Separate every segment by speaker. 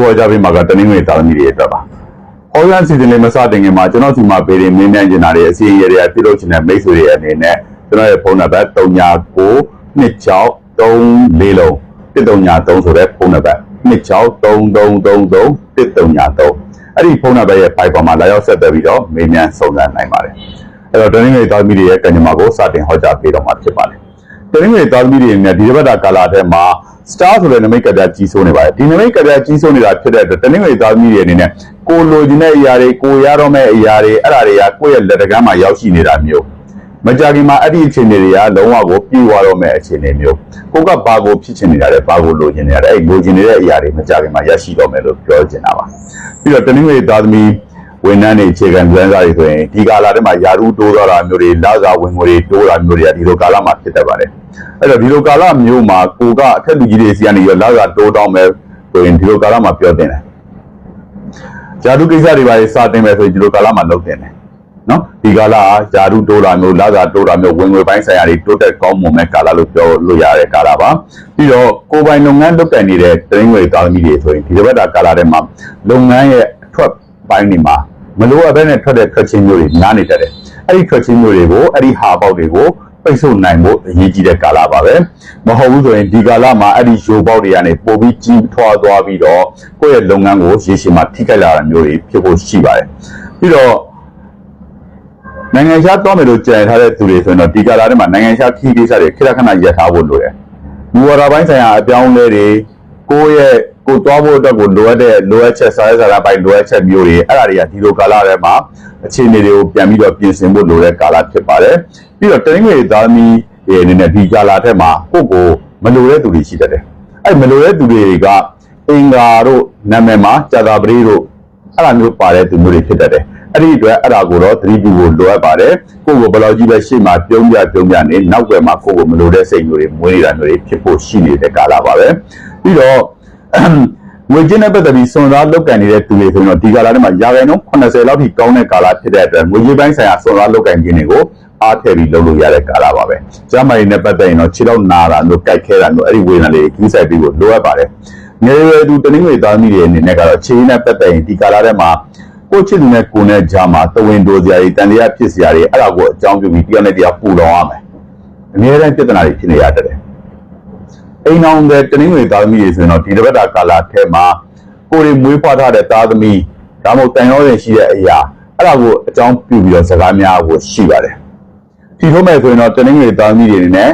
Speaker 1: ဟောကြားပေးမှာကတနင်္ဂနွေတာသမီတွေအတွက်ပါဟောကြားစီစဉ်လေးမစတင်ခင်မှာကျွန်တော်ဒီမှာပေးတဲ့မင်းမြန်ကျင်တာတွေအစီအရင်တွေကပြုလုပ်ချင်တဲ့မိတ်ဆွေတွေအနေနဲ့ကျွန်တော်ရဲ့ဖုန်းနံပါတ်39 26 34လုံး133ဆိုတဲ့ဖုန်းနံပါတ်263333 133အဲ့ဒီဖုန်းနံပါတ်ရဲ့ဖိုင်ပေါ်မှာလာရောက်ဆက်သွယ်ပြီးတော့မေးမြန်းစုံစမ်းနိုင်ပါတယ်အဲ့တော့တနင်္ဂနွေတာသမီတွေရဲ့ကံကြမ္မာကိုစတင်ဟောကြားပေးတော့မှာဖြစ်ပါတယ် တနင်္ဂနွေသားသမီးတွေနဲ့ဒီတစ်ပတ်တာကာလာထဲမှာ star ဆိုတဲ့နမိတ်ကပြကြီးစိုးနေပါတယ်ဒီနမိတ်ကပြကြီးစိုးနေတာဖြစ်တဲ့အတွက်တနင်္ဂနွေသားသမီးတွေအနေနဲ့ကိုလိုချင်တဲ့အရာတွေကိုရတော့မဲ့အရာတွေအဲ့ဒါတွေကကိုယ့်ရဲ့လက်တကမ်းမှာရောက်ရှိနေတာမျိုးမကြခင်မှာအဲ့ဒီအခြေအနေတွေကလုံးဝကိုပြေဝတော့မဲ့အခြေအနေမျိုးကိုကဘာကိုဖြစ်ချင်နေတာလဲဘာကိုလိုချင်နေတာလဲအဲ့လိုချင်နေတဲ့အရာတွေမကြခင်မှာရရှိတော့မယ်လို့ပြောချင်တာပါပြီးတော့တနင်္ဂနွေသားသမီးဝန်ထမ်းတွေအခြေခံလွမ်းစားတွေဆိုရင်ဒီကာလာထဲမှာယာရုတိုးသွားတာမျိုးတွေလာစာဝင်ငွေတွေတိုးတာမျိုးတွေကဒီလိုကာလမှာဖြစ်တတ်ပါတယ် အဲ့တော့ဒီလိုကာလမျိုးမှာကိုကအထက်လူကြီးတွေစီကနေရောလာစာတိုးတောင်းမယ်ဆိုရင်ဒီလိုကာလမှာပြောတင်တယ်ယာရုကိစ္စတွေပါစတင်မယ်ဆိုရင်ဒီလိုကာလမှာလုပ်တင်တယ်နော်ဒီကာလဟာယာရုတိုးတာမျိုးလာစာတိုးတာမျိုးဝင်ငွေပိုင်းဆိုင်ရာတွေတိုးတက်ကောင်းမွန်မဲ့ကာလလို့ပြောလို့ရတဲ့ကာလပါပြီးတော့ကိုယ်ပိုင်လုပ်ငန်းလုပ်ကိုင်နေတဲ့တင်းငွေကာလမီတွေဆိုရင်ဒီတစ်ပတ်တာကာလထဲမှာလုပ်ငန်းရဲ့အထွက်ပိုင်းတွေမှာမလိုအပ်ဘဲနဲ့ထွက်တဲ့ထွက်ချင်းမျိုးတွေများနေတတ်တယ်အဲ့ဒီထွက်ချင်းမျိုးတွေကိုအဲ့ဒီဟာပေါက်တွေကို ပိတ်ဆို့နိုင်ဖို့အရေးကြီးတဲ့ကာလပါပဲမဟုတ်ဘူးဆိုရင်ဒီကာလမှာအဲ့ဒီရိုးပေါက်တွေကနေပိုပြီးကြီးထွားသွားပြီးတော့ကိုယ့်ရဲ့လုပ်ငန်းကိုရေရှည်မှာထိခိုက်လာတာမျိုးတွေဖြစ်ဖို့ရှိပါတယ်ပြီးတော့နိုင်ငံခြားသွားမယ်လို့ကြံထားတဲ့သူတွေဆိုရင်တော့ဒီကာလထဲမှာနိုင်ငံခြားခီးကိစ္စတွေခိရခဏရပ်ထားဖို့လိုတယ်။ဘူဝါဒပိုင်းဆိုင်ရာအပြောင်းအလဲတွေကိုယ့်ရဲ့ ကိုယ်သွားဖို့အတွက်ကိုလိုအပ်တဲ့လိုအပ်ချက်စားရစားပိုင်းလိုအပ်ချက်မျိုးတွေအဲ့ဒါတွေကဒီလိုကာလထဲမှာအခြေအနေတွေကိုပြန်ပြီးတော့ပြင်ဆင်ဖို့လိုတဲ့ကာလဖြစ်ပါတယ်။ပြီးတော့တင်းငွေသားသမီးတွေအနေနဲ့ဒီကာလထဲမှာကိုယ့်ကိုမလိုတဲ့သူတွေရှိတတ်တယ်။အဲ့မလိုတဲ့သူတွေကအင်္ဂါတို့နာမည်မှာကြာတာပရိတို့အဲ့ဒါမျိုးပါတဲ့သူမျိုးတွေဖြစ်တတ်တယ်။အဲ့ဒီအတွက်အဲ့ဒါကိုတော့သတိပြုဖို့လိုအပ်ပါတယ်ကိုယ့်ကိုဘယ်လောက်ကြီးပဲရှေ့မှာပြုံးပြပြုံးပြနေနောက်ွယ်မှာကိုယ့်ကိုမလိုတဲ့စိတ်မျိုးတွေမွေးနေတာမျိုးတွေဖြစ်ဖို့ရှိနေတဲ့ကာလပါပဲပြီးတော့ ငွေကျင်းနဲ့ပတ်သက်ပြီးစွန်စားလုပ်ကင်နေတဲ့သူတွေဆိုရင်တော့ဒီကာလထဲမှာရာခိုင်နှုန်း80လောက်ထိကောင်းတဲ့ကာလဖြစ်တဲ့အတွက်ငွေကြေးပိုင်းဆိုင်ရာစွန်စားလုပ်ကင်ခြင်းတွေကိုအားထည့်ပြီးလုပ်လို့ရတဲ့ကာလပါပဲ။ကျမ်းမာရေးနဲ့ပတ်သက်ရင်တော့ခြေတော့နာတာမျိုးကြိုက်ခဲတာမျိုးအဲ့ဒီဝေဒနာလေးကိုကြီးဆိုင်ပြီးလို့လိုအပ်ပါတယ်။ငယ်ရွယ်သူတနင်္ဂနွေသားမိတွေအနေနဲ့ကတော့ခြေနဲ့ပတ်သက်ရင်ဒီကာလထဲမှာကိုချစ်သူနဲ့ကိုနဲ့ဂျာမှာတဝင်းတိုးစရာတွေတန်တရားဖြစ်စရာတွေအဲ့ဒါကိုအကြောင်းပြုပြီးတရားနဲ့တရားပူလောင်ရမယ်အများအားပြဿနာတွေဖြစ်နေရတယ် အိမ်အောင်တဲ့တနင်္ဂနွေသားသမီးတွေဆိုရင်တော့ဒီတစ်ပတ်တာကာလထဲမှာကိုယ်တွေမွေးဖွားထားတဲ့သားသမီးဒါမှမဟုတ်တန်ရောရင်ရှိတဲ့အရာအဲ့ဒါကိုအကြောင်းပြုပြီးတော့စကားများကိုရှိပါတယ်ဒီထို့မဲ့ဆိုရင်တော့တနင်္ဂနွေသားသမီးတွေအနေနဲ့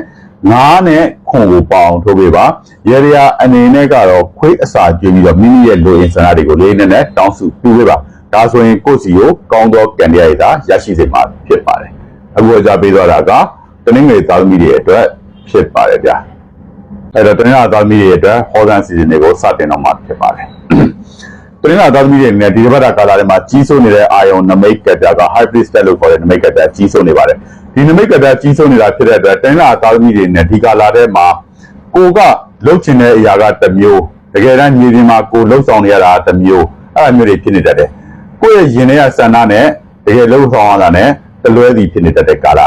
Speaker 1: ငားနဲ့ခွန်ကိုပေါအောင်ထိုးပေးပါရေရအနေနဲ့ကတော့ခွေးအစာကျွေးပြီးတော့မိမိရဲ့လိုအင်ဆန္ဒတွေကိုလေးနဲ့တောင်းစုပြုပေးပါဒါဆိုရင်ကိုယ့်စီကိုကောင်းသောကံတရားရတာရရှိစေမှာဖြစ်ပါတယ်အခုအကြပေးသွားတာကတနင်္ဂနွေသားသမီးတွေအတွက်ဖြစ်ပါတယ်ဗျာ အဲ့တော့တနင်္လာသားသမီးတွေအတွက်ဟောကန်စီစဉ်တွေကိုစတင်တော့မှာဖြစ်ပါတယ်တနင်္လာသားသမီးတွေနဲ့ဒီတစ်ပတ်တာကာလထဲမှာကြီးစိုးနေတဲ့အာယုံနမိတ်ကပြက hybrid step လို့ခေါ်တဲ့နမိတ်ကပြကြီးစိုးနေပါတယ်ဒီနမိတ်ကပြကြီးစိုးနေတာဖြစ်တဲ့အတွက်တနင်္လာသားသမီးတွေနဲ့ဒီကာလထဲမှာကိုကလှုပ်ချင်တဲ့အရာကတစ်မျိုးတကယ်တမ်းညီပြင်မှာကိုလှုပ်ဆောင်နေရတာတစ်မျိုးအဲ့လိုမျိုးတွေဖြစ်နေတတ်တယ်ကိုယ့်ရဲ့ရင်ထဲကစန္ဒနဲ့တကယ်လှုပ်ဆောင်ရတာနဲ့တလွဲစီဖြစ်နေတတ်တဲ့ကာလ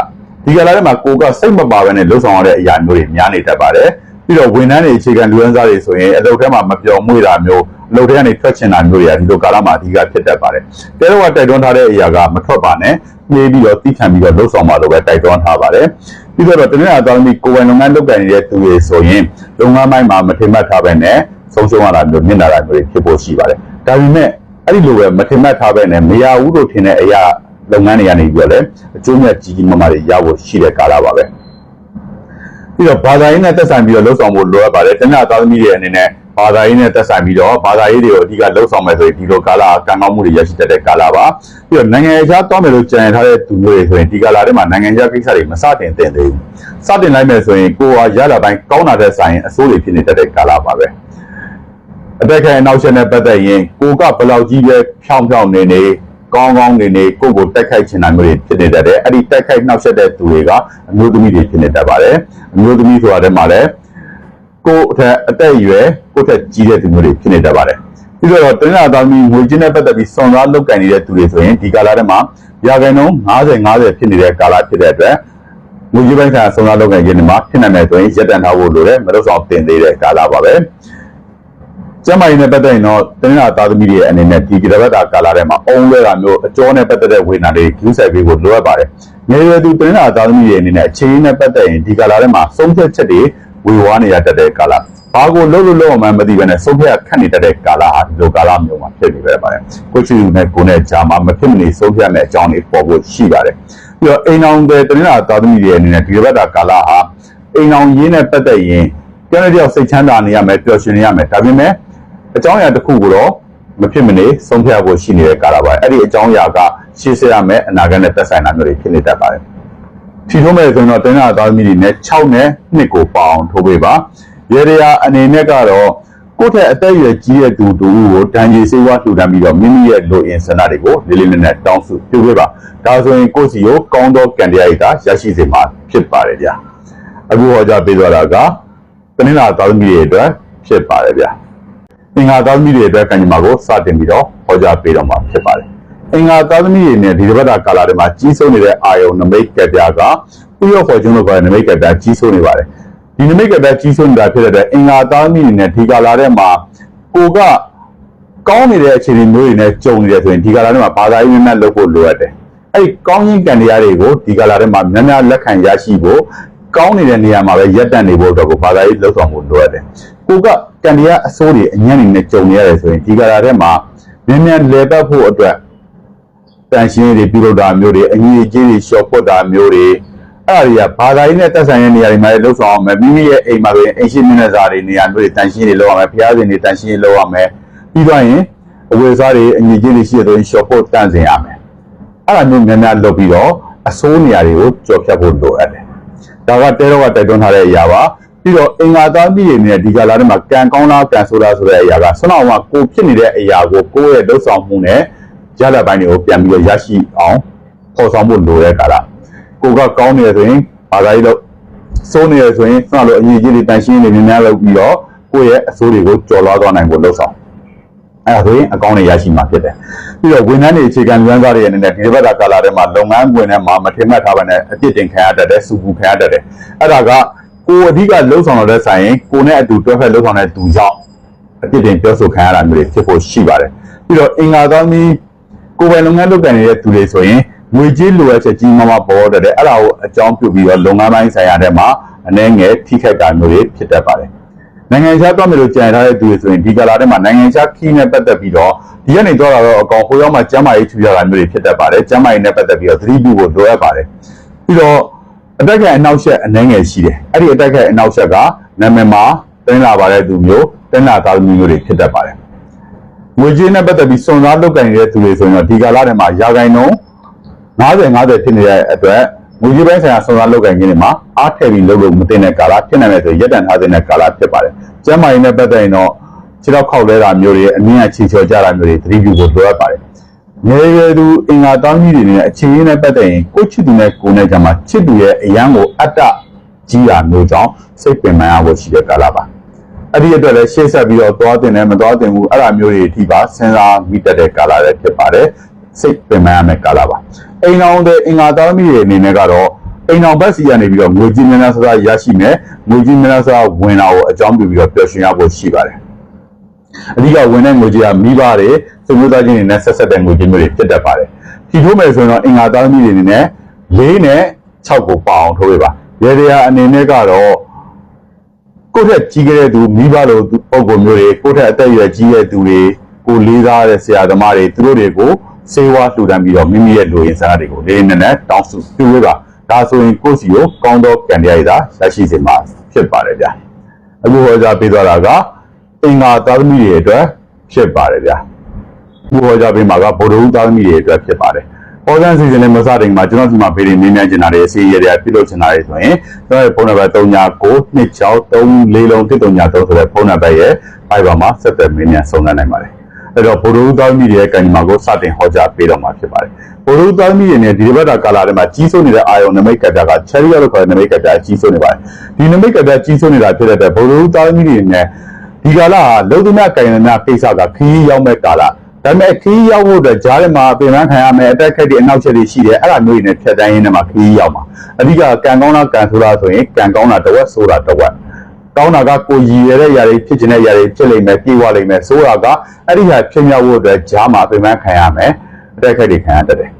Speaker 1: ဒီကာလထဲမှာကိုကစိတ်မပါဘဲနဲ့လှုပ်ဆောင်ရတဲ့အရာမျိုးတွေများနေတတ်ပါတယ် ပြီးတော့ဝန်ထမ်းတွေအခြေခံလူရန်စားတွေဆိုရင်အလုပ်ထဲမှာမပြောင်းမွေ့တာမျိုးအလုပ်ထဲကနေထွက်ချင်တာမျိုးတွေကဒီလိုကာလမှာအဓိကဖြစ်တတ်ပါတယ်တဲတော့ကတိုက်တွန်းထားတဲ့အရာကမထွက်ပါနဲ့နှေးပြီးတော့တိခံပြီးတော့လှုပ်ဆောင်ပါလို့ပဲတိုက်တွန်းထားပါတယ်ပြီးတော့တနင်္လာတောင်းပြီးကိုယ်ပိုင်လုပ်ငန်းလုပ်ကိုင်နေတဲ့သူတွေဆိုရင်လုပ်ငန်းပိုင်းမှာမထင်မှတ်ထားပဲနဲ့ဆုံးရှုံးရတာမျိုးမြင်လာတာမျိုးတွေဖြစ်ဖို့ရှိပါတယ်ဒါပေမဲ့အဲ့ဒီလိုပဲမထင်မှတ်ထားပဲနဲ့မရဘူးလို့ထင်တဲ့အရာလုပ်ငန်းတွေကနေပြီးတော့လည်းအကျိုးမြတ်ကြီးကြီးမားမားတွေရဖို့ရှိတဲ့ကာလပါပဲ ပြီးတော့ဘာသာရေးနဲ့သက်ဆိုင်ပြီးတော့လှုပ်ဆောင်ဖို့လိုအပ်ပါတယ်တနင်္လာသားသမီးတွေအနေနဲ့ဘာသာရေးနဲ့သက်ဆိုင်ပြီးတော့ဘာသာရေးတွေကိုအဓိကလှုပ်ဆောင်မယ်ဆိုရင်ဒီလိုကာလကံကောင်းမှုတွေရရှိတတ်တဲ့ကာလပါပြီးတော့နိုင်ငံခြားသွားမယ်လို့ကြံရထားတဲ့သူမျိုးတွေဆိုရင်ဒီကာလထဲမှာနိုင်ငံခြားကိစ္စတွေမစတင်သင့်သေးဘူးစတင်လိုက်မယ်ဆိုရင်ကိုယ်ဟာရလာတိုင်းကောင်းတာတဲ့ဆိုင်အစိုးတွေဖြစ်နေတတ်တဲ့ကာလပါပဲအတက်ခဲအနောက်ချက်နဲ့ပတ်သက်ရင်ကိုကဘလောက်ကြီးပဲဖြောင်းဖြောင်းနေနေ ကောင်းကောင်းနေနေကိုယ့်ကိုတက်ခိုက်ချင်တာမျိုးတွေဖြစ်နေတတ်တယ်အဲ့ဒီတက်ခိုက်နှောက်ယှက်တဲ့သူတွေကအမျိုးသမီးတွေဖြစ်နေတတ်ပါတယ်အမျိုးသမီးဆိုတာတည်းမှာလည်းကိုယ့်အထက်အသက်အရွယ်ကိုယ့်ထက်ကြီးတဲ့သူမျိုးတွေဖြစ်နေတတ်ပါတယ်ပြီးတော့တင်းလာသားမီငွေချင်းနဲ့ပတ်သက်ပြီးစွန်စားလုပ်ကင်နေတဲ့သူတွေဆိုရင်ဒီကာလထဲမှာရာခိုင်နှုန်း90 50ဖြစ်နေတဲ့ကာလဖြစ်တဲ့အတွက်ငွေကြီးပိုင်းဆိုင်ရာစွန်စားလုပ်ကင်ခြင်းတွေမှာဖြစ်နိုင်တယ်ဆိုရင်ရက်တန်ထားဖို့လိုတယ်မလို့ဆောင်တင်သေးတဲ့ကာလပါပဲ ကျမ်းမာရေးနဲ့ပတ်သက်ရင်တော့တင်းနာသားသမီးတွေအနေနဲ့ဒီကရဘတာကာလာထဲမှာအုံးလွဲတာမျိုးအကျောနဲ့ပတ်သက်တဲ့ဝေဒနာတွေကျူးဆိုင်ပေးဖို့လိုအပ်ပါတယ်။ငယ်ရွယ်သူတင်းနာသားသမီးတွေအနေနဲ့အခြေအနေနဲ့ပတ်သက်ရင်ဒီကာလာထဲမှာဆုံးဖြတ်ချက်တွေဝေဝါးနေရတတ်တဲ့ကာလာဘာကိုလုံးလို့လုံးအောင်မသိဘဲနဲ့ဆုံးဖြတ်ခတ်နေတတ်တဲ့ကာလာဟာဒီလိုကာလာမျိုးမှာဖြစ်နေပဲပါတယ်။ကိုချီယူနဲ့ကိုနဲ့ဂျာမှာမဖြစ်မနေဆုံးဖြတ်မဲ့အကြောင်းတွေပေါ်ဖို့ရှိပါတယ်။ပြီးတော့အိမ်အောင်တဲ့တင်းနာသားသမီးတွေအနေနဲ့ဒီကရဘတာကာလာဟာအိမ်အောင်ရင်းနဲ့ပတ်သက်ရင်ကျန်တဲ့ကြောက်စိတ်ချမ်းသာနေရမယ်ပျော်ရွှင်နေရမယ်ဒါပေမဲ့ အကြောင်းအရာတစ်ခုကိုတော့မဖြစ်မနေဆုံးဖြတ်ဖို့ရှိနေတဲ့ကာလပါအဲ့ဒီအကြောင်းအရာကရှေ့ဆက်ရမယ်အနာဂတ်နဲ့သက်ဆိုင်တာမျိုးတွေဖြစ်နေတတ်ပါတယ်ဖြီထိုးမယ်ဆိုရင်တော့တင်းနာသားသမီးတွေနဲ့6နဲ့2ကိုပေါအောင်ထိုးပေးပါရေရရာအနေနဲ့ကတော့ကိုယ့်ထက်အသက်အရွယ်ကြီးတဲ့သူတူကိုတန်ကြီးစေးဝါလှူဒန်းပြီးတော့မိမိရဲ့လိုအင်ဆန္ဒတွေကိုလေးလေးနက်နက်တောင်းစုပြုပေးပါဒါဆိုရင်ကိုယ့်စီကိုကောင်းသောကံတရားရည်သာရရှိစေမှာဖြစ်ပါတယ်ဗျာအခုဟောကြားပေးသွားတာကတင်းနာသားသမီးတွေအတွက်ဖြစ်ပါတယ်ဗျာ အင်္ဂါသားသမီးတွေအတွက်ကံကြမ္မာကိုစတင်ပြီးတော့ဟောကြားပေးတော့မှာဖြစ်ပါတယ်။အင်္ဂါသားသမီးတွေနဲ့ဒီတစ်ပတ်တာကာလတွေမှာကြီးစိုးနေတဲ့အာယုံနမိတ်ကပြားကဥရောဖော်ကျွန်းလို့ခေါ်တဲ့နမိတ်ကပြားကြီးစိုးနေပါတယ်။ဒီနမိတ်ကပြားကြီးစိုးနေတာဖြစ်တဲ့အတွက်အင်္ဂါသားသမီးတွေနဲ့ဒီကာလထဲမှာကိုကကောင်းနေတဲ့အခြေအနေမျိုးတွေနဲ့ကြုံနေတယ်ဆိုရင်ဒီကာလထဲမှာဘာသာရေးများများလုပ်ဖို့လိုအပ်တယ်။အဲ့ဒီကောင်းခြင်းကံတရားတွေကိုဒီကာလထဲမှာများများလက်ခံရရှိဖို့ကောင်းနေတဲ့နေရာမှာပဲရက်တန့်နေဖို့အတွက်ကိုဘာသာရေးလှုပ်ဆောင်ဖို့လိုအပ်တယ်။ ကိုကကံတရားအစိုးတွေအညံ့နေနဲ့ကြုံနေရတယ်ဆိုရင်ဒီကာလထဲမှာမြန်မြန်လဲပတ်ဖို့အတွက်တန်ရှင်းတွေပြုလုပ်တာမျိုးတွေအငြိအကျေးတွေလျှော်ပွတ်တာမျိုးတွေအဲ့ဒါတွေကဘာသာရေးနဲ့တက်ဆိုင်တဲ့နေရာတွေမှာလည်းလှုပ်ဆောင်အောင်မယ်မိမိရဲ့အိမ်မှာပဲအိမ်ရှိမျက်နှာစာတွေနေရာမျိုးတွေတန်ရှင်းတွေလုပ်ရမယ်ဖျားစင်တွေတန်ရှင်းတွေလုပ်ရမယ်ပြီးတော့ရင်အဝယ်စားတွေအငြိအကျေးတွေရှိတဲ့ဆိုရင်လျှော်ပွတ်တန့်စင်ရမယ်အဲ့ဒါမျိုးများများလုပ်ပြီးတော့အစိုးနေရာတွေကိုကြော်ဖြတ်ဖို့လိုအပ်တယ်ဒါကတဲတော့ကတိုက်တွန်းထားတဲ့အရာပါ ပြီးတော့အင်္ဂါသားမိတွေနဲ့ဒီကလာထဲမှာကံကောင်းလားကံဆိုးလားဆိုတဲ့အရာကဆွမ်းအောင်ကကိုဖြစ်နေတဲ့အရာကိုကိုယ့်ရဲ့လှုပ်ဆောင်မှုနဲ့ရတဲ့ပိုင်းတွေကိုပြန်ပြီးတော့ရရှိအောင်ပေါ်ဆောင်ဖို့လိုတဲ့ကာလကိုကကောင်းနေရဆိုရင်ဘာသာရေးလို့စိုးနေရဆိုရင်ဆွမ်းလို့အရေးကြီးတွေတန်ရှင်းနေများများလုပ်ပြီးတော့ကိုယ့်ရဲ့အဆိုးတွေကိုကျော်လွှားသွားနိုင်ဖို့လှုပ်ဆောင်အဲ့ဒါဆိုရင်အကောင့်တွေရရှိမှာဖြစ်တယ်ပြီးတော့ဝန်ထမ်းတွေအခြေခံလွမ်းစားတွေအနေနဲ့ဒီတစ်ပတ်တာကာလထဲမှာလုပ်ငန်းဝင်ထဲမှာမထင်မှတ်ထားပါနဲ့အပြစ်တင်ခံရတတ်တယ်စူပူခံရတတ်တယ်အဲ့ဒါက ကိုအဓိကလှုပ်ဆောင်တဲ့ဆိုင်ရင်ကိုနဲ့အတူတွဲဖက်လှုပ်ဆောင်တဲ့သူကြောင့်အပြစ်တင်ပြောဆိုခံရတာမျိုးတွေဖြစ်ဖို့ရှိပါတယ်ပြီးတော့အင်္ဂါသောမီကိုယ်ပိုင်လုပ်ငန်းလုပ်ကိုင်နေတဲ့သူတွေဆိုရင်ငွေကြေးလိုအပ်ချက်ကြီးမားမားပေါ်တတ်တယ်အဲ့ဒါကိုအကြောင်းပြုပြီးတော့လုပ်ငန်းပိုင်းဆိုင်ရာထဲမှာအနှဲငယ်ထိခိုက်တာမျိုးတွေဖြစ်တတ်ပါတယ်နိုင်ငံခြားသွားမယ်လို့ကြံထားတဲ့သူတွေဆိုရင်ဒီကလာထဲမှာနိုင်ငံခြားခီးနဲ့ပတ်သက်ပြီးတော့ဒီကနေတော့တော့အကောင်ဟိုရောက်မှကျမ်းမာရေးထူရတာမျိုးတွေဖြစ်တတ်ပါတယ်ကျမ်းမာရေးနဲ့ပတ်သက်ပြီးတော့သတိပြုဖို့လိုအပ်ပါတယ်ပြီးတော့ အတက်ကအနောက်ရှက်အနှဲငယ်ရှိတယ်အဲ့ဒီအတက်ကအနောက်ရှက်ကနာမည်မှာတင်းလာပါတဲ့သူမျိုးတင်းလာသားသမီးမျိုးတွေဖြစ်တတ်ပါတယ်ငွေကြေးနဲ့ပတ်သက်ပြီးစွန်စားလုပ်ကင်နေတဲ့သူတွေဆိုရင်တော့ဒီကာလထဲမှာရာဂိုင်နှုန်း90 50ဖြစ်နေတဲ့အတွက်ငွေကြေးပိုင်းဆိုင်ရာစွန်စားလုပ်ကင်ခြင်းတွေမှာအားထည့်ပြီးလုပ်လို့မတင်တဲ့ကာလဖြစ်နိုင်တဲ့ဆိုရက်တန်ထားတဲ့ကာလဖြစ်ပါတယ်။ကျမ်းမာရေးနဲ့ပတ်သက်ရင်တော့ခြေတော့ခောက်လဲတာမျိုးတွေအမြင့်အချီချော်ကြတာမျိုးတွေသတိပြုဖို့လိုအပ်ပါတယ်။ ငယ်ရွယ်သူအင်္ဂါတောင်းကြီးတွေနဲ့အခြေရင်းနဲ့ပတ်သက်ရင်ကိုချစ်သူနဲ့ကိုနဲ့ကြမှာချစ်သူရဲ့အရန်ကိုအတ္တကြီးတာမျိုးကြောင့်စိတ်ပင်ပန်းရဖို့ရှိတဲ့ကာလပါ။အဲ့ဒီအတွက်လည်းရှေ့ဆက်ပြီးတော့သွားတင်တယ်မသွားတင်ဘူးအဲ့ဒါမျိုးတွေအထိပါစဉ်းစားမိတတ်တဲ့ကာလလည်းဖြစ်ပါတယ်။စိတ်ပင်ပန်းရမယ့်ကာလပါ။အိမ်အောင်တဲ့အင်္ဂါတောင်းကြီးတွေအနေနဲ့ကတော့အိမ်အောင်ဘက်စီကနေပြီးတော့ငွေကြီးများများစားစားရရှိမယ်ငွေကြီးများများစားဝင်လာကိုအကြောင်းပြုပြီးတော့ပျော်ရွှင်ရဖို့ရှိပါတယ်အဓိကဝင်တဲ့ငွေကြီးကမိဘတွေ သူမျိုးသားချင်းတွေနဲ့ဆက်ဆက်တဲ့ငွေကြီးမျိုးတွေဖြစ်တတ်ပါတယ်ဖြီထိုးမယ်ဆိုရင်တော့အင်္ဂါသားသမီးတွေအနေနဲ့၄နဲ့6ကိုပါအောင်ထိုးပေးပါရေရရာအနေနဲ့ကတော့ကိုယ့်ထက်ကြီးခဲ့တဲ့သူမိဘလိုပုံပုံမျိုးတွေကိုယ့်ထက်အသက်အရွယ်ကြီးတဲ့သူတွေကိုလေးစားတဲ့ဆရာသမားတွေသူတို့တွေကိုစေဝါလှူဒန်းပြီးတော့မိမိရဲ့လူရင်းစားတွေကိုလေးနက်နက်တောင်းစုပြုပေးပါဒါဆိုရင်ကိုယ့်စီကိုကောင်းသောကံတရားရည်သာရရှိစေမှာဖြစ်ပါတယ်ဗျာအခုဟောကြားပေးသွားတာကအင်္ဂါသာသမီတွေအတွက်ဖြစ်ပါတယ်ဗျာ အခုဟောကြားပေးမှာကဗုဒ္ဓဟူသာသမီတွေအတွက်ဖြစ်ပါတယ်ပေါ်စံစီစဉ်နဲ့မစတင်မှာကျွန်တော်ဒီမှာဗီဒီယိုမြင်မြန်ကျင်တာတွေအစီအရတွေပြုလုပ်ချင်တာတွေဆိုရင်ကျွန်တော်ရဲ့ဖုန်းနံပါတ်39926343လုံး139ဆိုတဲ့ဖုန်းနံပါတ်ရဲ့ Viber မှာဆက်သွယ်မြင်မြန်ဆုံးခန်းနိုင်ပါတယ်အဲ့တော့ဗိုလ်တော်သားမိတွေရဲ့ကံဒီမှာကိုစတင်ဟောကြားပေးတော့မှာဖြစ်ပါတယ်။ဗိုလ်တော်သားမိတွေနဲ့ဒီဘက်ကကာလာထဲမှာကြီးစိုးနေတဲ့အာယုံနမိတ်ကပြက cherry လို့ခေါ်တဲ့နမိတ်ကပြကြီးစိုးနေပါတယ်။ဒီနမိတ်ကပြကြီးစိုးနေတာဖြစ်တဲ့အတွက်ဗိုလ်တော်သားမိတွေနဲ့ဒီကာလဟာလုံသမကံရဏကိစ္စကခီးရောက်မဲ့ကာလ ဒါပေမဲ့ခီးရောက်ဖို့အတွက်ဂျားထဲမှာပြင်ပန်းခံရမယ်အတက်ခက်တွေအနောက်ချက်တွေရှိတယ်အဲ့ဒါမျိုးတွေနဲ့ဖြတ်တန်းရင်းနဲ့မှာခီးရောက်မှာအဓိကကံကောင်းလားကံဆိုးလားဆိုရင်ကံကောင်းတာတစ်ဝက်ဆိုးတာတစ်ဝက်ကောင်းတာကကိုရည်ရတဲ့ຢာတွေဖြစ်ခြင်းတဲ့ຢာတွေဖြစ်လိမ့်မယ်ပြေဝလိမ့်မယ်ဆိုတာကအဲ့ဒီဟာဖြစ်မြောက်ဖို့အတွက်ဂျားမှာပြင်ပန်းခံရမယ်အတက်ခက်တွေခံရတတ်တယ်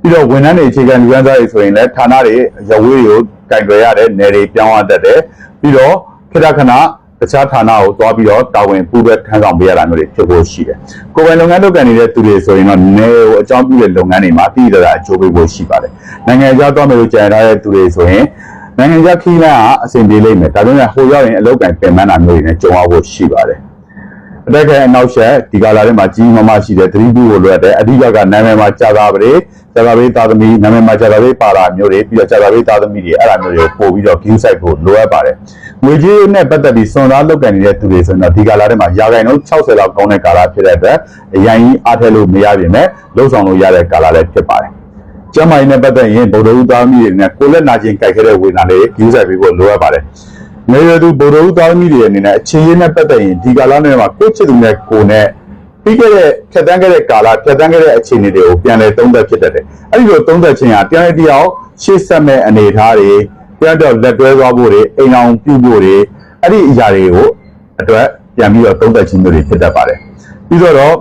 Speaker 1: ပြီးတော့ဝန်ထမ်းတွေအခြေခံလူရန်သားတွေဆိုရင်လည်းဌာနတွေရဝေးတွေကိုကင်တွယ်ရတဲ့နယ်တွေပြောင်းရတတ်တယ်ပြီးတော့ခေတ္တခဏ တခြားဌာနကိုသွားပြီးတော့တာဝန်ပူးပဲထမ်းဆောင်ပေးရတာမျိုးတွေဖြစ်ဖို့ရှိတယ်။ကိုယ်ပိုင်လုပ်ငန်းလုပ်ကိုင်နေတဲ့သူတွေဆိုရင်တော့နယ်ကိုအကြောင်းပြုတဲ့လုပ်ငန်းတွေမှာတည်တည်တာအကျိုးပေးဖို့ရှိပါတယ်။နိုင်ငံခြားသွားမယ်လို့ကြံထားတဲ့သူတွေဆိုရင်နိုင်ငံခြားခီးလန်းကအဆင်ပြေလိမ့်မယ်။ဒါပေမဲ့ဟိုရောက်ရင်အလုပ်ကင်ပင်ပန်းတာမျိုးတွေနဲ့ကြုံရဖို့ရှိပါတယ်။အတက်ကအနောက်ရှက်ဒီကာလာထဲမှာကြီးမမရှိတဲ့သတိပြုဖို့လိုအပ်တယ်အဓိကကနာမည်မှာကြာတာပရေကြာတာပရေသားသမီးနာမည်မှာကြာတာပရေပါလာမျိုးတွေပြီးတော့ကြာတာပရေသားသမီးတွေအဲ့ဒါမျိုးတွေကိုပို့ပြီးတော့ view site ဖို့လိုအပ်ပါတယ် ငွေကြေးနဲ့ပတ်သက်ပြီးစွန်သားလောက်ကန်နေတဲ့သူတွေဆိုရင်တော့ဒီကာလာထဲမှာရာခိုင်နှုန်း60လောက်ကောင်းတဲ့ကာလာဖြစ်တဲ့အတွက်အရင်ကြီးအားထည့်လို့မရပြင်မဲ့လှုပ်ဆောင်လို့ရတဲ့ကာလာလည်းဖြစ်ပါတယ်ကျမ်းမာရေးနဲ့ပတ်သက်ရင်ဗုဒ္ဓဦးသားသမီးတွေနဲ့ကိုယ်လက်နာကျင်ကြိုက်ခဲ့တဲ့ဝေဒနာတွေ view site ပြီးဖို့လိုအပ်ပါတယ်ငယ်ရွယ်သူဗုဒ္ဓဦးသားသမီးတွေအနေနဲ့အခြေရင်းနဲ့ပတ်သက်ရင်ဒီကာလနဲ့မှာကိုယ့်ချစ်သူနဲ့ကိုယ်နဲ့ပြီးခဲ့တဲ့ဖြတ်တန်းခဲ့တဲ့ကာလဖြတ်တန်းခဲ့တဲ့အခြေအနေတွေကိုပြန်လည်သုံးသပ်ဖြစ်တတ်တယ်။အဲဒီလိုသုံးသပ်ခြင်းဟာတရားတစ်ယောက်ရှေ့ဆက်မဲ့အနေအထားတွေ တရားတော့လက်တွဲသွားဖို့တွေအိမ်အောင်ပြုဖို့တွေအဲ့ဒီအရာတွေကိုအတွက်ပြန်ပြီးတော့သုံးသပ်ခြင်းမျိုးတွေဖြစ်တတ်ပါတယ်။ပြီးတော့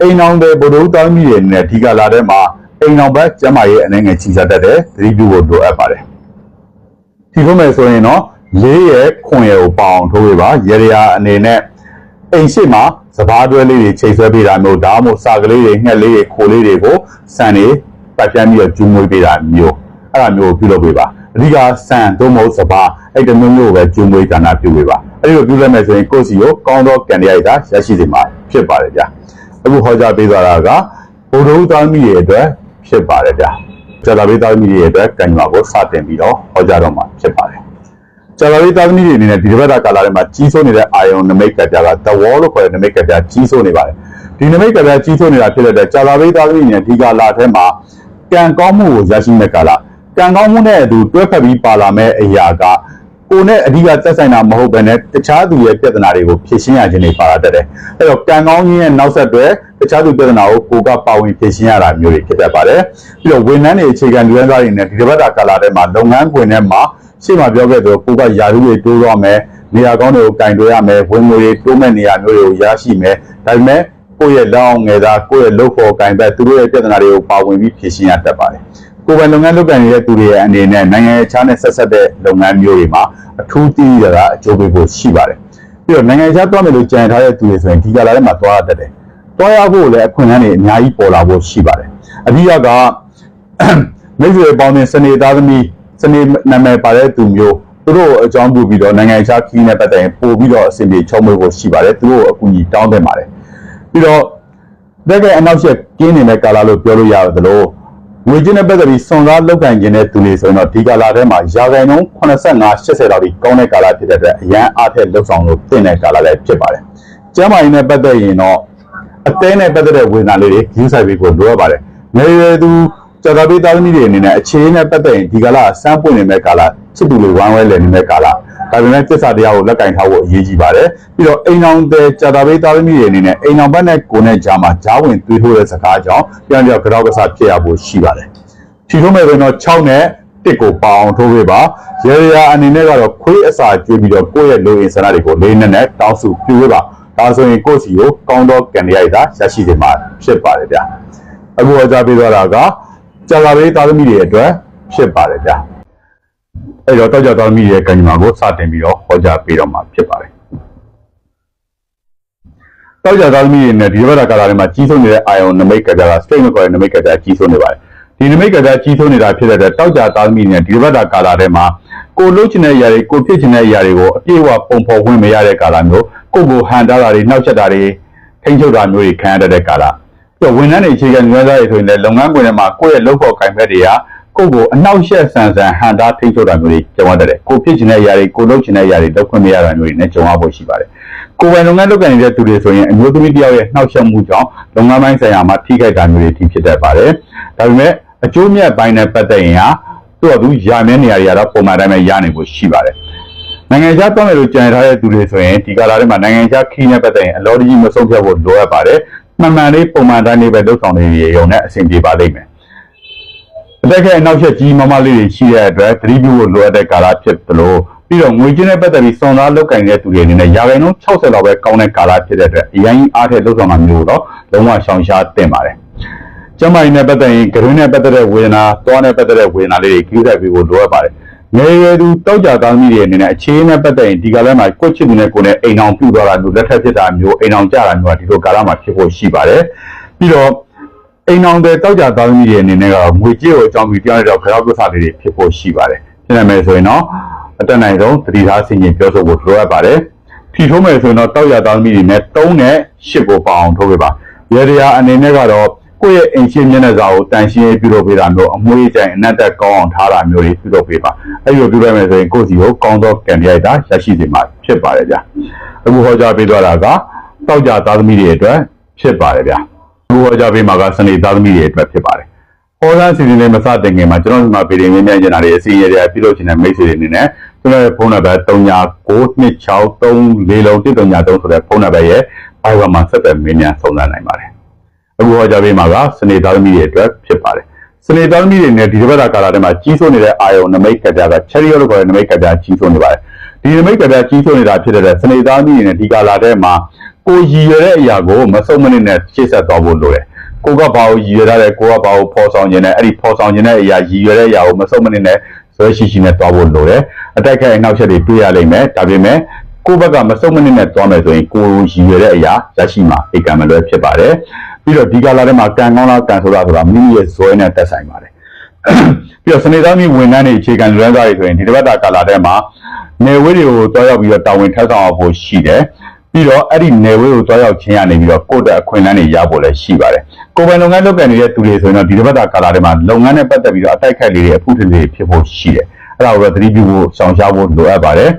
Speaker 1: အိမ်အောင်တဲ့ဗုဒ္ဓဦးသားသမီးတွေအနေနဲ့ဒီကာလထဲမှာအိမ်အောင်ဘက်ကျမ်းမာရေးအနေငယ်ချီစားတတ်တဲ့သတိပြုဖို့လိုအပ်ပါတယ်။ဒီလိုမဲ့ဆိုရင်တော့လေးရဲ့ခွန်ရဲ့ကိုပေါအောင်ထိုးပေးပါရေရရာအနေနဲ့အိမ်ရှိမှာစပားတွဲလေးတွေချိန်ဆွဲပေးတာမျိုးဒါမှမဟုတ်စာကလေးတွေငှက်လေးတွေခိုလေးတွေကိုစံနေပတ်ပြန်းပြီးတော့ကျူးမွေးပေးတာမျိုးအဲ့ဒါမျိုးကိုပြုလုပ်ပေးပါ အဓိကစံသို့မဟုတ်စပားအဲ့တမျိုးမျိုးကိုပဲကျူးမွေးကဏ္ဍပြုပေးပါအဲ့ဒီလိုပြုလုပ်မယ်ဆိုရင်ကိုယ့်စီကိုကောင်းသောကံတရားရရရှိစေမှာဖြစ်ပါတယ်ဗျာအခုဟောကြားပေးသွားတာကဘုဒ္ဓဦးသားမိရဲ့အတွက်ဖြစ်ပါတယ်ဗျာကျလာပေးသားမိရဲ့အတွက်ကံကြွားကိုစတင်ပြီးတော့ဟောကြားတော့မှာဖြစ်ပါတယ်ကျလာရေးသားသမီးတွေအနေနဲ့ဒီတစ်ပတ်တာကာလထဲမှာကြီးစိုးနေတဲ့အာယုံနမိတ်ကပြားက the wall လို့ခေါ်တဲ့နမိတ်ကပြားကြီးစိုးနေပါတယ်ဒီနမိတ်ကပြားကြီးစိုးနေတာဖြစ်တဲ့အတွက်ကျလာရေးသားသမီးတွေဒီကာလထဲမှာကံကောင်းမှုကိုရရှိမဲ့ကာလ ကံကောင်းမှုနဲ့အတူတွဲဖက်ပြီးပါလာမဲ့အရာကကိုနဲ့အဓိကသက်ဆိုင်တာမဟုတ်ဘဲနဲ့တခြားသူရဲ့ပြဿနာတွေကိုဖြေရှင်းရခြင်းတွေပါလာတတ်တယ်။အဲတော့ကံကောင်းခြင်းရဲ့နောက်ဆက်တွဲတခြားသူပြဿနာကိုကိုကပါဝင်ဖြေရှင်းရတာမျိုးတွေဖြစ်တတ်ပါတယ်။ပြီးတော့ဝန်ထမ်းတွေအခြေခံလူရင်းသားတွေနဲ့ဒီတစ်ပတ်တာကာလထဲမှာလုပ်ငန်းခွင်ထဲမှာရှေ့မှာပြောခဲ့သလိုကိုကယာရုတွေတိုးတော့မယ်နေရာကောင်းတွေကိုကင်တွဲရမယ်ဝင်ငွေတွေတိုးမဲ့နေရာမျိုးတွေကိုရရှိမယ်ဒါပေမဲ့ကိုယ့်ရဲ့လောင်းငယ်သားကိုယ့်ရဲ့လုပ်ဖို့ကင်ဘက်သူတို့ရဲ့ပြဿနာတွေကိုပါဝင်ပြီးဖြေရှင်းရတတ်ပါတယ် ကိုယ်ပိုင်လုပ်ငန်းလုပ်ကိုင်နေတဲ့သူတွေရဲ့အနေနဲ့နိုင်ငံခြားနဲ့ဆက်ဆက်တဲ့လုပ်ငန်းမျိုးတွေမှာအထူးတည်ရတာအကျိုးပေးဖို့ရှိပါတယ်ပြီးတော့နိုင်ငံခြားသွားမယ်လို့ကြံထားတဲ့သူတွေဆိုရင်ဒီကလာထဲမှာသွားရတတ်တယ်သွားရဖို့လည်းအခွင့်အလမ်းတွေအများကြီးပေါ်လာဖို့ရှိပါတယ်အဓိကကမိတ်ဆွေပေါင်းတဲ့စနေသားသမီးစနေနာမည်ပါတဲ့သူမျိုးသူတို့အကြောင်းပြုပြီးတော့နိုင်ငံခြားခီးနဲ့ပတ်သက်ရင်ပို့ပြီးတော့အစီအပြေချုံးမွေးဖို့ရှိပါတယ်သူတို့အကူအညီတောင်းတင်ပါတယ်ပြီးတော့တကယ်အနောက်ရှက်ကင်းနေတဲ့ကာလာလို့ပြောလို့ရတယ်လို့ ငွေကြေးနဲ့ပတ်သက်ပြီးစွန်စားလောက်ကန်ခြင်းတဲ့သူတွေဆိုရင်တော့ဒီကာလာထဲမှာရာခိုင်နှုန်း85 80လောက်ဒီကောင်းတဲ့ကာလာဖြစ်တဲ့အတွက်အရန်အားထက်လှုပ်ဆောင်လို့တင်တဲ့ကာလာလည်းဖြစ်ပါတယ်ကျမ်းမာရေးနဲ့ပတ်သက်ရင်တော့အသေးနဲ့ပတ်သက်တဲ့ဝေဒနာလေးတွေယူဆိုင်ပြီးကိုလိုအပ်ပါတယ်ငယ်ရွယ်သူကျော်တော်ပေးသားသမီးတွေအနေနဲ့အခြေအနေနဲ့ပတ်သက်ရင်ဒီကာလစမ်းပွင့်နေတဲ့ကာလချစ်သူလိုဝမ်းဝဲလည်နေတဲ့ကာလ ဒါပေမဲ့သစ္စာတရားကိုလက်ကင်ထားဖို့အရေးကြီးပါတယ်ပြီးတော့အိမ်အောင်တဲ့ကျော်တော်ပေးသားသမီးတွေအနေနဲ့အိမ်အောင်ဘက်နဲ့ကိုယ်နဲ့ကြားမှာဂျားဝင်သွေးထိုးတဲ့စကားကြောင့်ပြန်ပြောကြောက်ကစားဖြစ်ရဖို့ရှိပါတယ်ဖြီထုံးမဲ့ဆိုရင်တော့6နဲ့တစ်ကိုပအောင်ထိုးပေးပါရေရာအနေနဲ့ကတော့ခွေးအစာကျွေးပြီးတော့ကိုယ့်ရဲ့လိုအင်ဆန္ဒတွေကိုလေးနဲ့နဲ့တောင်းစုပြုပေးပါဒါဆိုရင်ကိုယ့်စီကိုကောင်းသောကံရည်သာရရှိစေမှာဖြစ်ပါတယ်ဗျာအခုအကြပေးသွားတာကကြာလာပေးသားသမီးတွေအတွက်ဖြစ်ပါတယ်ဗျာ အဲ့တော့တောက်ကြသားသမီးတွေရဲ့ကံကြမ္မာကိုစတင်ပြီးတော့ဟောကြားပေးတော့မှာဖြစ်ပါတယ်တောက်ကြသားသမီးတွေနဲ့ဒီဘက်ကကာလာတွေမှာကြီးဆုံးနေတဲ့အာယုံနမိတ်ကကြတာ straight မခေါ်တဲ့နမိတ်ကကြကြီးဆုံးနေပါတယ်ဒီနမိတ်ကကြကြီးဆုံးနေတာဖြစ်တဲ့အတွက်တောက်ကြသားသမီးတွေနဲ့ဒီဘက်ကကာလာထဲမှာကိုလှုပ်ချင်တဲ့အရာတွေကိုဖြစ်ချင်တဲ့အရာတွေကိုအပြည့်အဝပုံဖော်ဝင်မရတဲ့ကာလမျိုးကိုကိုဟန်တာတာတွေနှောက်ချက်တာတွေထိန်းချုပ်တာမျိုးတွေခံရတဲ့ကာလပြီးတော့ဝန်ထမ်းတွေအခြေခံငွေသားတွေဆိုရင်လည်းလုပ်ငန်းခွင်ထဲမှာကိုယ့်ရဲ့လုပ်ဖို့ကင်ဖက်တွေက ကိုယ့်ကိုအနှောက်ယှက်ဆန်ဆန်ဟန်တာထိန်းချုပ်တာမျိုးတွေကြုံရတတ်တယ်ကိုဖြစ်ချင်တဲ့အရာတွေကိုလှုပ်ချင်တဲ့အရာတွေလုပ်ခွင့်မရတာမျိုးတွေနဲ့ကြုံရဖို့ရှိပါတယ်ကိုယ်ပိုင်လုပ်ငန်းလုပ်ကိုင်နေတဲ့သူတွေဆိုရင်အမျိုးသမီးတစ်ယောက်ရဲ့နှောက်ယှက်မှုကြောင့်လုပ်ငန်းပိုင်းဆိုင်ရာမှာထိခိုက်တာမျိုးတွေဖြစ်တတ်ပါတယ်ဒါပေမဲ့အကျိုးမြတ်ပိုင်းနဲ့ပတ်သက်ရင်ဟာသူ့အတူရာမြဲနေရာတွေကတော့ပုံမှန်တိုင်းပဲရနိုင်ဖို့ရှိပါတယ်နိုင်ငံခြားသွားမယ်လို့ကြံထားတဲ့သူတွေဆိုရင်ဒီကာလထဲမှာနိုင်ငံခြားခီးနဲ့ပတ်သက်ရင်အလောတကြီးမဆုံးဖြတ်ဖို့လိုအပ်ပါတယ်မှန်မှန်လေးပုံမှန်တိုင်းလေးပဲလုပ်ဆောင်နေရရုံနဲ့အဆင်ပြေပါလိမ့်မယ် အတက်ကအနောက်ချက်ကြီးမမလေးတွေရှိတဲ့အတွက်သတိပြုဖို့လိုအပ်တဲ့ကာလဖြစ်သလိုပြီးတော့ငွေချင်းနဲ့ပတ်သက်ပြီးစွန်သားလောက်ကင်တဲ့သူတွေအနေနဲ့ရာခိုင်နှုန်း60လောက်ပဲကောင်းတဲ့ကာလဖြစ်တဲ့အတွက်အရင်ကြီးအားထက်လှုပ်ဆောင်မှာမျိုးတော့လုံးဝရှောင်ရှားတင်ပါတယ်ကျမကြီးနဲ့ပတ်သက်ရင်ဂရုနဲ့ပတ်သက်တဲ့ဝေဒနာသွားနဲ့ပတ်သက်တဲ့ဝေဒနာလေးတွေကြီးဆိုင်ပြီးဖို့လိုအပ်ပါတယ်ငယ်ရွယ်သူတောက်ကြသားမိတွေအနေနဲ့အခြေအနေနဲ့ပတ်သက်ရင်ဒီကာလမှာကိုယ့်ချစ်သူနဲ့ကိုယ်နဲ့အိမ်အောင်ပြုသွားတာမျိုးလက်ထပ်ဖြစ်တာမျိုးအိမ်အောင်ကြတာမျိုးကဒီလိုကာလမှာဖြစ်ဖို့ရှိပါတယ်ပြီးတော့ အိမ်အောင်တဲ့တောက်ကြသားသမီးတွေအနေနဲ့ကငွေကြေးကိုအကြောင်းပြီးပြောင်းရတော့ခရောက်ပစ္စတွေတွေဖြစ်ဖို့ရှိပါတယ်။ဖြစ်နိုင်မယ်ဆိုရင်တော့အတက်နိုင်ဆုံးတတိထားဆင်ခြင်ပြောဆိုဖို့လိုအပ်ပါတယ်။ဖြီထိုးမယ်ဆိုရင်တော့တောက်ကြသားသမီးတွေနဲ့3နဲ့8ကိုပေါအောင်ထိုးပေးပါ။ရေတရားအနေနဲ့ကတော့ကိုယ့်ရဲ့အိမ်ရှင်မျက်နှာစာကိုတန်ရှင်းပြုလုပ်ပေးတာမျိုးအမွေးကြိုင်အနက်တက်ကောင်းအောင်ထားတာမျိုးတွေပြုလုပ်ပေးပါ။အဲ့လိုပြုလုပ်မယ်ဆိုရင်ကိုယ့်စီကိုကောင်းသောကံရိုက်တာရရှိစေမှာဖြစ်ပါတယ်ဗျာ။အခုဟောကြားပေးသွားတာကတောက်ကြသားသမီးတွေအတွက်ဖြစ်ပါတယ်ဗျာ။ ဘူဝါကြပေးမှာကစနေသားသမီးတွေအတွက်ဖြစ်ပါတယ်။ဟောသားစီစဉ်လေးမစတင်ခင်မှာကျွန်တော်တို့မှာဗီဒီယိုမြင်မြန်ကျင်တာတွေအစီအရေတွေပြုလုပ်ချင်တဲ့မိတ်ဆွေတွေအနေနဲ့ကျွန်တော်ရဲ့ဖုန်းနံပါတ်39926343ဆိုတဲ့ဖုန်းနံပါတ်ရဲ့အိုင်ဝါမှာဆက်သွယ်မြင်မြန်ဆောင်ရွက်နိုင်ပါတယ်။အခုဟောကြပေးမှာကစနေသားသမီးတွေအတွက်ဖြစ်ပါတယ်။စနေသားသမီးတွေနဲ့ဒီတစ်ပတ်တာကာလထဲမှာကြီးစိုးနေတဲ့အာယုံနမိတ်ကပြားက cherry လို့ခေါ်တဲ့နမိတ်ကပြားကြီးစိုးနေပါတယ်။ဒီနမိတ်ကပြားကြီးစိုးနေတာဖြစ်တဲ့စနေသားသမီးတွေနဲ့ဒီကာလထဲမှာ ကိုရည်ရွယ်တဲ့အရာကိုမစုံမနစ်နဲ့ရှေ့ဆက်သွားဖို့လိုတယ်။ကိုကဘာကိုရည်ရွယ်ထားတယ်ကိုကဘာကိုဖော်ဆောင်ခြင်းနဲ့အဲ့ဒီဖော်ဆောင်ခြင်းတဲ့အရာရည်ရွယ်တဲ့အရာကိုမစုံမနစ်နဲ့ဇွဲရှိရှိနဲ့သွားဖို့လိုတယ်။အတိုက်ခိုက်အနောက်ချက်တွေတွေ့ရလိမ့်မယ်။ဒါပေမဲ့ကိုဘက်ကမစုံမနစ်နဲ့သွားမယ်ဆိုရင်ကိုရည်ရွယ်တဲ့အရာရရှိမှာဧကံမလွဲဖြစ်ပါတယ်။ပြီးတော့ဒီကာလထဲမှာကံကောင်းလားကံဆိုးလားဆိုတာမိမိရဲ့ဇွဲနဲ့သက်ဆိုင်ပါတယ်။ပြီးတော့စနေသားမျိုးဝန်ထမ်းတွေအခြေခံလွမ်းသားတွေဆိုရင်ဒီတစ်ပတ်တာကာလထဲမှာနေဝေးတွေကိုတွားရောက်ပြီးတော့တာဝန်ထမ်းဆောင်အောင်ဖို့ရှိတယ် ပြီးတော့အဲ့ဒီနေဝေးကိုတွားရောက်ခြင်းရနေပြီးတော့ကိုယ့်အတွက်အခွင့်အလမ်းတွေရဖို့လည်းရှိပါတယ်ကိုယ်ပိုင်လုပ်ငန်းလုပ်ကိုင်နေတဲ့သူတွေဆိုရင်တော့ဒီတစ်ပတ်တာကာလထဲမှာလုပ်ငန်းနဲ့ပတ်သက်ပြီးတော့အတိုက်ခိုက်လေးတွေအဖို့ထည်တွေဖြစ်ဖို့ရှိတယ်အဲ့ဒါကိုတော့သတိပြုဖို့ရှောင်ရှားဖို့လိုအပ်ပါတယ်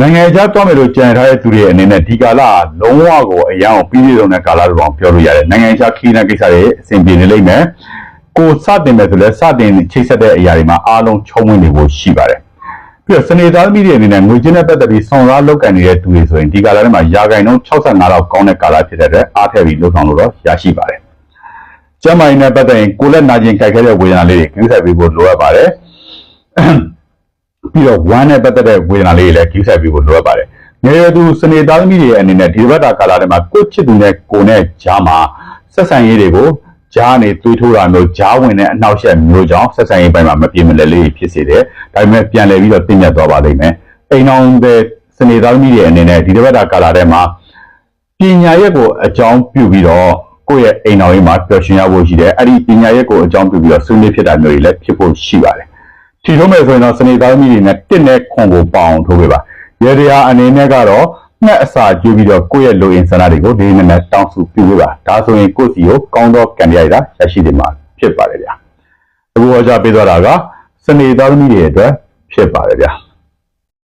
Speaker 1: နိုင်ငံခြားသွားမယ်လို့ကြံထားတဲ့သူတွေအနေနဲ့ဒီကာလကလုံးဝကိုအရန်ကိုပြီးပြည့်စုံတဲ့ကာလလိုအောင်ပြောလို့ရတယ်နိုင်ငံခြားခီးတဲ့ကိစ္စတွေအဆင်ပြေနေလိမ့်မယ်ကိုစတင်မယ်ဆိုလဲစတင်ချိတ်ဆက်တဲ့အရာတွေမှာအားလုံးချုံးဝင်နေဖို့ရှိပါတယ် ပြီးတော့စနေသားသမီးတွေအနေနဲ့ငွေချင်းနဲ့ပတ်သက်ပြီးဆောင်စားလုပ်ကင်နေတဲ့သူတွေဆိုရင်ဒီကာလထဲမှာရာဂိုင်နှုန်း65လောက်ကောင်းတဲ့ကာလဖြစ်တဲ့အတွက်အားထည့်ပြီးလှုပ်ဆောင်လို့တော့ရရှိပါတယ်ကျမ်းမာရေးနဲ့ပတ်သက်ရင်ကိုယ်လက်နာကျင်ကြိုက်ခဲတဲ့ဝေဒနာလေးတွေကိစ္စပေးဖို့လိုအပ်ပါတယ်ပြီးတော့ဝမ်းနဲ့ပတ်သက်တဲ့ဝေဒနာလေးတွေလည်းကိစ္စပေးဖို့လိုအပ်ပါတယ်ငယ်ရွယ်သူစနေသားသမီးတွေအနေနဲ့ဒီဘက်တာကာလထဲမှာကိုယ့်ချစ်သူနဲ့ကိုယ်နဲ့ကြားမှာဆက်ဆံရေးတွေကို ကြားနေတွေးထိုးတာမျိုးကြားဝင်တဲ့အနှောက်အယှက်မျိုးကြောင့်ဆက်ဆံရေးပိုင်းမှာမပြေမလည်လေးဖြစ်စေတယ်ဒါပေမဲ့ပြန်လည်ပြီးတော့တည်မြတ်သွားပါလိမ့်မယ်အိမ်အောင်တဲ့စနေသားသမီးတွေအနေနဲ့ဒီဘက်တာကာလထဲမှာပညာရက်ကိုအကြောင်းပြုပြီးတော့ကိုယ့်ရဲ့အိမ်တော်ရေးမှာပျော်ရွှင်ရဖို့ရှိတယ်အဲ့ဒီပညာရက်ကိုအကြောင်းပြုပြီးတော့ဆွေးနွေးဖြစ်တာမျိုးတွေလည်းဖြစ်ဖို့ရှိပါတယ်ထီထုံးမယ်ဆိုရင်တော့စနေသားသမီးတွေနဲ့တစ်နဲ့ခွန်ကိုပေါအောင်ထိုးပေးပါရေတရားအနေနဲ့ကတော့ ငှက်အစာကျွေးပြီးတော့ကိုယ့်ရဲ့လိုအင်ဆန္ဒတွေကိုဒီနေ့နဲ့တောင်းစုပြုပေးပါဒါဆိုရင်ကိုယ့်စီကိုကောင်းသောကံရိုက်တာရရှိနေမှာဖြစ်ပါတယ်ဗျာအခုဟောကြားပေးသွားတာကစနေသားသမီးတွေအတွက်ဖြစ်ပါတယ်ဗျာ